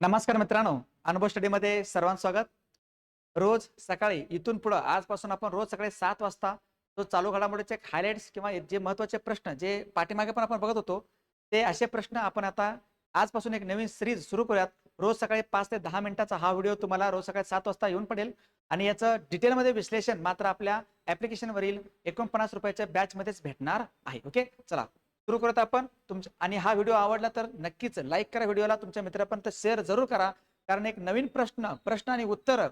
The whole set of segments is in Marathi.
नमस्कार मित्रांनो अनुभव स्टडीमध्ये सर्वांचं स्वागत. रोज सकाळी इथून पुढं आजपासून आपण रोज सकाळी सात वाजता जो चालू घडामोडीचे हायलाइट्स किंवा जे महत्त्वाचे प्रश्न जे पाठीमागे पण आपण बघत होतो ते असे प्रश्न आपण आता आजपासून एक नवीन सिरीज सुरू करूयात. रोज सकाळी पाच ते दहा मिनिटाचा हा व्हिडिओ तुम्हाला रोज सकाळी सात वाजता येऊन पडेल. आणि याचं डिटेलमध्ये विश्लेषण मात्र आपल्या ऍप्लिकेशनवरील एकोणपन्नास रुपयाच्या बॅचमध्येच भेटणार आहे. ओके चला. सुरू करत आपण. तुमच्या आणि हा व्हिडिओ आवडला तर नक्कीच लाईक करा व्हिडिओला. तुमच्या मित्रापर्यंत शेअर जरूर करा. कारण एक नवीन प्रश्न प्रश्न आणि उत्तर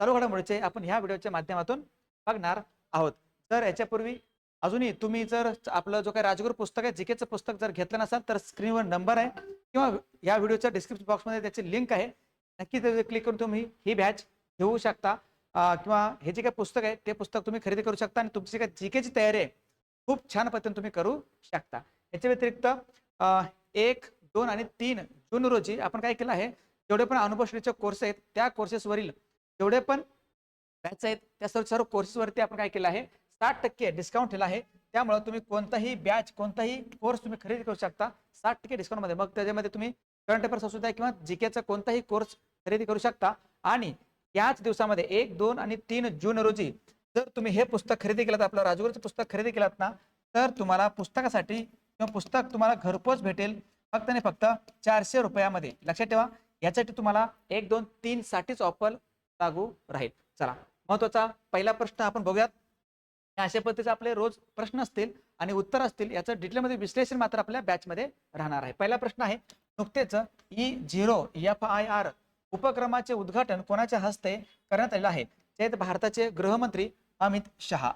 चालू घडामोडीचे आपण ह्या व्हिडिओच्या माध्यमातून बघणार आहोत. तर याच्यापूर्वी अजूनही तुम्ही जर आपलं जो काही राजगुरू पुस्तक आहे जीकेचं पुस्तक जर घेतलं नसाल तर स्क्रीनवर नंबर आहे किंवा या व्हिडिओच्या डिस्क्रिप्शन बॉक्समध्ये त्याची लिंक आहे. नक्की ते क्लिक करून तुम्ही ही बॅच घेऊ शकता. किंवा हे जे काही पुस्तक आहे ते पुस्तक तुम्ही खरेदी करू शकता आणि तुमची काही जीकेची तयारी आहे खूप छान पद्धतीने तुम्ही करू शकता. याच्या व्यतिरिक्त एक दोन आणि तीन जून रोजी आपण काय केलं आहे जेवढे पण अनुभव श्रेणीचे कोर्स आहेत त्या कोर्सेसवरील जेवढे पण बॅच आहेत त्या सर्व सर्व कोर्सेसवरती आपण काय केलं आहे साठ टक्के डिस्काउंट ठेवला आहे. त्यामुळे तुम्ही कोणताही बॅच कोणताही कोर्स तुम्ही खरेदी करू शकता. साठ टक्के डिस्काउंटमध्ये मग त्याच्यामध्ये तुम्ही करंट अफेअर्स असू द्या किंवा जीकेचा कोणताही कोर्स खरेदी करू शकता. आणि याच दिवसामध्ये एक दोन आणि तीन जून रोजी जर तुम्ही हे पुस्तक खरेदी केलं आपलं राजगुरूचं पुस्तक खरेदी केलात ना तर तुम्हाला पुस्तकासाठी किंवा पुस्तक तुम्हाला घरपोच भेटेल फक्त आणि फक्त चारशे रुपयामध्ये. लक्षात ठेवा यासाठी तुम्हाला एक दोन तीन साठीच ऑफर लागू राहील. चला महत्त्वाचा पहिला प्रश्न आपण बघूयात. अशा पद्धतीचे आपले रोज प्रश्न असतील आणि उत्तर असतील याचं डिटेलमध्ये विश्लेषण मात्र आपल्या बॅचमध्ये राहणार आहे. पहिला प्रश्न आहे नुकतेच E zero F I R उपक्रमाचे उद्घाटन कोणाच्या हस्ते करण्यात आलेलं आहे? ते भारताचे गृहमंत्री अमित शहा.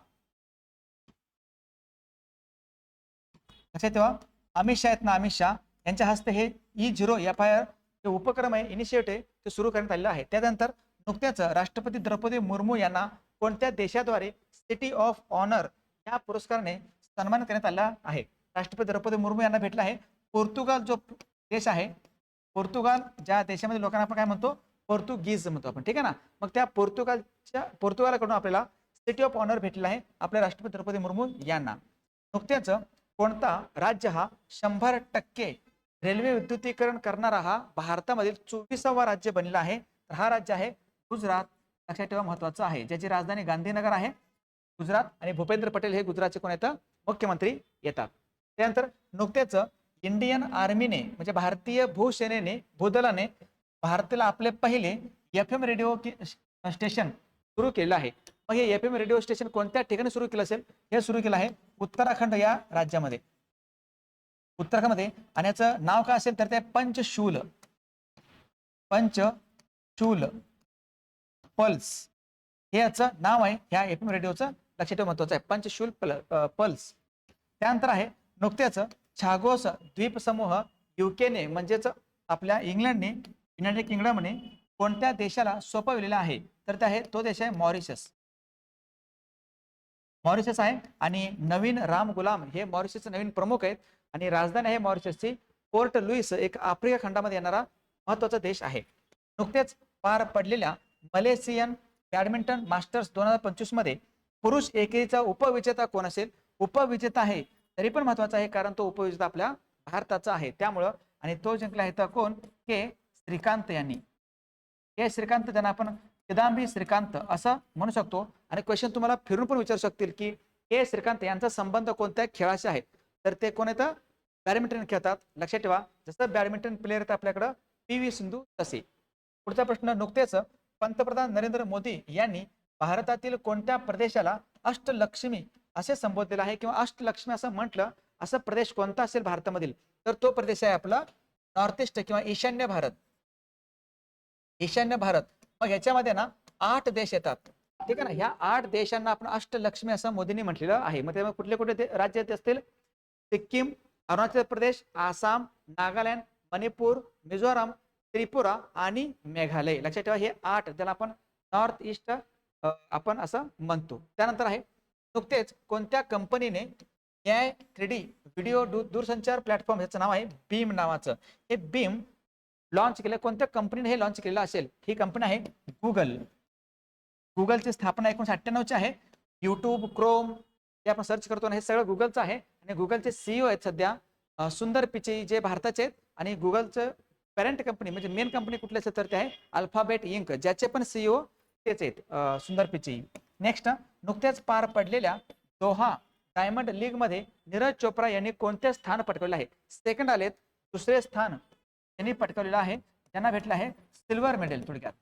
लक्षात ठेवा अमित शाह आहेत ना अमित शाह. यांच्या हस्ते हे E zero F I R जे उपक्रम आहे इनिशिएटिव्ह ते सुरू करण्यात आलेलं आहे. त्यानंतर नुकत्याच राष्ट्रपती द्रौपदी मुर्मू यांना कोणत्या देशाद्वारे सिटी ऑफ ऑनर या पुरस्काराने सन्मान करण्यात आला आहे? राष्ट्रपती द्रौपदी मुर्मू यांना भेटला आहे. पोर्तुगाल जो देश आहे पोर्तुगाल ज्या देशामध्ये लोकांना आपण काय म्हणतो पोर्तुगीज म्हणतो आपण ठीक आहे ना? मग त्या पोर्तुगालच्या पोर्तुगालकडून आपल्याला सिटी ऑफ ऑनर भेटला आहे. आपल्या राष्ट्रपती द्रौपदी मुर्मू यांना. नुकत्याच कोणता राज्य हा शंभर टक्के रेल्वे विद्युतीकरण करणारा हा भारतामधील चोवीसावा राज्य बनलेला आहे. तर हा राज्य आहे गुजरात. लक्षात ठेवा महत्वाचं आहे. ज्याची राजधानी गांधीनगर आहे गुजरात. आणि भूपेंद्र पटेल हे गुजरातचे कोण येतं मुख्यमंत्री येतात. त्यानंतर नुकत्याच इंडियन आर्मीने म्हणजे भारतीय भूसेनेने भूदलाने भारताला आपले पहिले एफ एम रेडिओ स्टेशन सुरू केलं आहे. मग हे एफ एम रेडिओ स्टेशन कोणत्या ठिकाणी सुरू केलं असेल? हे सुरू केलं आहे उत्तराखंड या राज्यामध्ये. उत्तराखंडमध्ये. आणि याचं नाव काय असेल? तर ते पंचशूल. पंचशूल. पल्स. हे याचं नाव आहे. ह्या एफ एम रेडिओचं लक्षात ठेव महत्वाचं आहे. पंचशूल पल पल्स. त्यानंतर आहे नुकत्याच छागोस द्वीपसमूह युकेने म्हणजेच आपल्या इंग्लंडने युनायटेड किंगडमने कोणत्या देशाला सोपविलेला आहे? तर ते आहे तो देश आहे मॉरिशस. मॉरिशस आहे आणि नवीन राम गुलाम हे मॉरिशसचे नवीन प्रमुख आहेत आणि राजधानी आहे मॉरिशसची. पोर्ट लुईस एक आफ्रिका खंडामध्ये येणारा महत्त्वाचा देश आहे. नुकतेच पार पडलेल्या मलेशियन बॅडमिंटन मास्टर्स दोन हजार पंचवीसमध्ये पुरुष एकेरीचा उपविजेता कोण असेल? उपविजेता आहे. तरी पण महत्त्वाचा आहे कारण तो उपविजेता आपल्या भारताचा आहे. त्यामुळं आणि तो जिंकला आहे तर कोण? के. श्रीकांत यांनी. के. श्रीकांत ज्यांना आपण किदांबी श्रीकांत असं म्हणू शकतो. आणि क्वेश्चन तुम्हाला फिरून पण विचारू शकतील की हे श्रीकांत यांचा संबंध कोणत्या खेळाशी आहे? तर ते कोण येतं? बॅडमिंटन खेळतात. लक्षात ठेवा जसं बॅडमिंटन प्लेअर येतं आपल्याकडं पी व्ही सिंधू तसे. पुढचा प्रश्न नुकतेच पंतप्रधान नरेंद्र मोदी यांनी भारतातील कोणत्या प्रदेशाला अष्टलक्ष्मी असे संबोधलेलं आहे किंवा अष्टलक्ष्मी असं म्हटलं असा प्रदेश कोणता असेल भारतामधील? तर तो प्रदेश आहे आपला नॉर्थ ईस्ट किंवा ईशान्य भारत. ईशान्य भारत. मग ह्याच्यामध्ये ना आठ देश येतात. ठीक आहे ना? ह्या आठ देशांना आपण अष्टलक्ष्मी असं मोदींनी म्हटलेलं आहे. मग त्यामुळे कुठले कुठले राज्य असतील? सिक्कीम अरुणाचल प्रदेश आसाम नागालँड मणिपूर मिझोराम त्रिपुरा आणि मेघालय. लक्षात ठेवा हे आठ ज्याला आपण नॉर्थ ईस्ट आपण असं म्हणतो. त्यानंतर आहे नुकतेच कोणत्या कंपनीने न्याय थ्री डी व्हिडिओ दूरसंचार प्लॅटफॉर्म ह्याचं नाव आहे बीम नावाचं. हे बीम लॉन्च केलं कोणत्या कंपनीने हे लॉन्च केलेलं असेल? ही कंपनी आहे गुगल गुगलची स्थापना एकोणीशे अठ्ठ्याण्णवची आहे. युट्यूब क्रोम हे आपण सर्च करतो ना हे सगळं गुगलचं आहे. आणि गुगलचे सीईओ आहेत सध्या सुंदर पिचई जे भारताचे आहेत. आणि गुगलचं पॅरेंट कंपनी म्हणजे मेन कंपनी कुठली असेल तर ते आहे अल्फाबेट इंक ज्याचे पण सीईओ तेच आहेत सुंदर पिचाई नेक्स्ट नुकत्याच पार पडलेल्या दोहा डायमंड लीगमध्ये नीरज चोप्रा यांनी कोणते स्थान पटकवले आहे? सेकंड आलेत दुसरे स्थान त्यांनी पटकावलेलं आहे त्यांना भेटलं आहे सिल्वर मेडल थोडक्यात.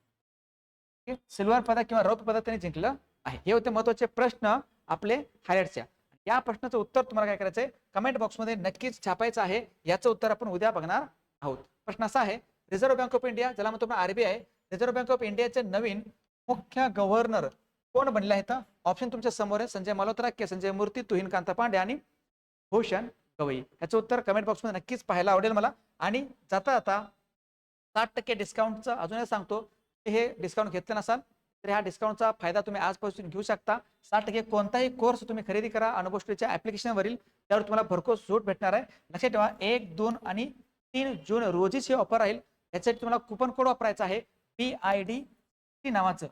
सिल्वर पदक किंवा रौप्य पदक त्यांनी जिंकलं आहे. हे होते महत्त्वाचे प्रश्न आपले हायलाइटच्या या प्रश्नाचं उत्तर तुम्हाला काय करायचंय? कमेंट बॉक्समध्ये नक्कीच छापायचं आहे. याचं उत्तर आपण उद्या बघणार आहोत. प्रश्न असा आहे रिझर्व्ह बँक ऑफ इंडिया ज्याला म्हणतो आपण आरबीआय रिझर्व्ह बँक ऑफ इंडियाचे नवीन मुख्य गव्हर्नर कोण बनले आहेत? ऑप्शन तुमच्यासमोर आहे. संजय मल्होत्रा के संजय मूर्ती तुहिन कांता पांडे आणि भूषण गवई याचं उत्तर कमेंट बॉक्समध्ये नक्कीच पाहायला आवडेल मला. आणि जाता जाता साठ टक्के डिस्काउंटचं अजूनही सांगतो. की हे डिस्काउंट घेतलं नसाल तर ह्या डिस्काउंटचा फायदा तुम्ही आजपासून घेऊ शकता. साठ टक्के कोणताही कोर्स तुम्ही खरेदी करा अनुभवस्ट्रीच्या ॲप्लिकेशनवरील त्यावर तुम्हाला भरपूर सूट भेटणार आहे. लक्षात ठेवा एक दोन आणि तीन जून रोजीच ही ऑफर राहील. याच्यासाठी तुम्हाला कुपन कोड वापरायचा आहे. बी आय डी नावाचं.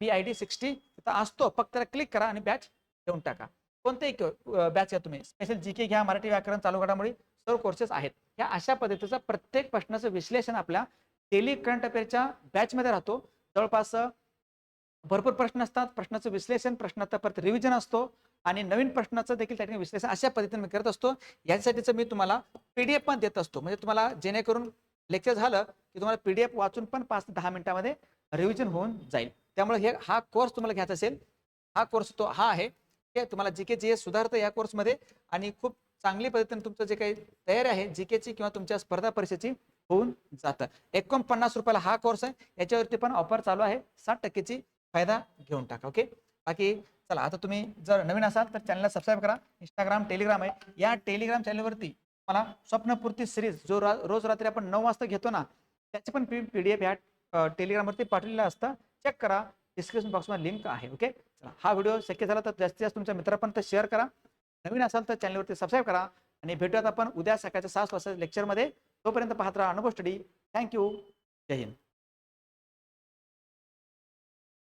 बी आय डी सिक्स्टी तिथं असतो फक्त क्लिक करा आणि बॅच घेऊन टाका. कोणतेही बॅच घ्या तुम्ही. स्पेशल जी के घ्या मराठी व्याकरण चालू घडामोडी सर्व कोर्सेस आहेत. या अशा पद्धतीचं प्रत्येक प्रश्नाचं विश्लेषण आपल्या डेली करंट अफेअरच्या बॅचमध्ये राहतो. जवळपास भरपूर प्रश्न असतात. प्रश्नाचं विश्लेषण प्रश्नाचा परत रिव्हिजन असतो. आणि नवीन प्रश्नाचं देखील त्या ठिकाणी विश्लेषण अशा पद्धतीने मी करत असतो. यासाठीचं मी तुम्हाला पीडीएफ पण देत असतो. म्हणजे तुम्हाला जेणेकरून लेक्चर झालं की तुम्हाला पीडीएफ वाचून पण पाच ते दहा मिनिटामध्ये रिव्हिजन होऊन जाईल. त्यामुळे हे हा कोर्स तुम्हाला घ्यायचा असेल हा कोर्स तो हा आहे. हे तुम्हाला जी के जी एस सुधारतं या कोर्समध्ये आणि खूप चांगली पद्धतीने तुमचं जे काही तयारी आहे जी केची किंवा तुमच्या स्पर्धा परीक्षेची होऊन जातं. एकोणपन्नास रुपयाला हा कोर्स आहे. याच्यावरती पण ऑफर चालू आहे. साठ टक्केची फायदा घेऊन टाका ओके? बाकी चला आता तुम्ही जर नवीन असाल तर चॅनलला सबस्क्राईब करा. इंस्टाग्राम टेलिग्राम आहे. या टेलिग्राम चॅनलवरती मला स्वप्नपूर्ती सिरीज जो रा रोज रात्री आपण नऊ वाजता घेतो ना त्याची पण पी पी डी एफ ह्या टेलिग्रामवरती पाठवलेलं असतं. चेक करा. डिस्क्रिप्शन बॉक्समध्ये लिंक आहे ओके चला हा व्हिडिओ शक्य झाला तर जास्तीत जास्त तुमच्या मित्रापर्यंत शेअर करा. नवीन असाल तर चॅनलवरती सबस्क्राईब करा आणि भेटूयात आपण उद्या सकाळच्या सहा वाजता लेक्चरमध्ये तोपर्यंत पाहत राहा अनुभव स्टडी थँक्यू जय हिंद.